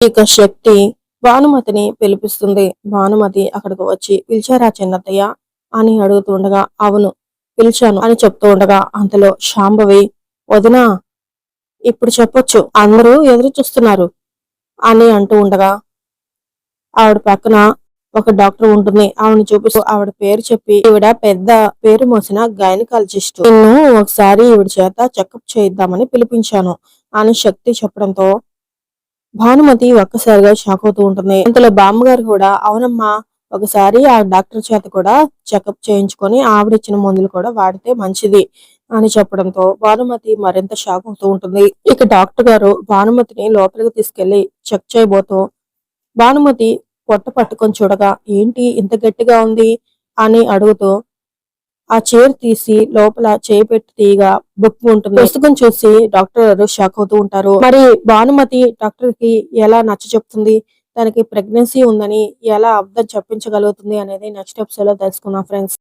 ఇక శక్తి భానుమతిని పిలిపిస్తుంది. భానుమతి అక్కడికి వచ్చి పిలిచారా చిన్నత్తయ్య? అని అడుగుతూ ఉండగా అవును పిలిచాను అని చెప్తూ ఉండగా అంతలో శాంభవి వదినా ఇప్పుడు చెప్పొచ్చు అందరూ ఎదురు చూస్తున్నారు అని అంటూ ఉండగా ఆవిడ పక్కన ఒక డాక్టర్ ఉంటుంది. ఆవిడ చూపిస్తూ ఆవిడ పేరు చెప్పి ఈవిడ పెద్ద పేరు మోసిన గైనకాలజిస్ట్. నిన్ను ఒకసారి ఈవిడ చేత చెకప్ చేయిద్దామని పిలిపించాను అని శక్తి చెప్పడంతో భానుమతి ఒక్కసారిగా షాక్ అవుతూ ఉంటుంది. ఇంతలో బామ్మగారు కూడా అవునమ్మా ఒకసారి ఆ డాక్టర్ చేత కూడా చెకప్ చేయించుకొని ఆవిడ ఇచ్చిన మందులు కూడా వాడితే మంచిది అని చెప్పడంతో భానుమతి మరింత షాక్ అవుతూ ఉంటుంది. ఇక డాక్టర్ గారు భానుమతిని లోపలికి తీసుకెళ్ళి చెక్ చేయబోతూ భానుమతి పొట్ట పట్టుకొని చూడగా ఏంటి ఇంత గట్టిగా ఉంది అని అడుగుతూ ఆ చైర్ తీసి లోపల చేయి పెట్టి తీయగా బుక్ ఉంటుంది. పుస్తకం చూసి డాక్టర్ గారు షాక్ అవుతూ ఉంటారు. మరి భానుమతి డాక్టర్కి ఎలా నచ్చ చెప్తుంది? తనకి ప్రెగ్నెన్సీ ఉందని ఎలా అర్థం చెప్పించగలుగుతుంది అనేది నెక్స్ట్ ఎపిసోడ్లో తెలుసుకుందాం ఫ్రెండ్స్.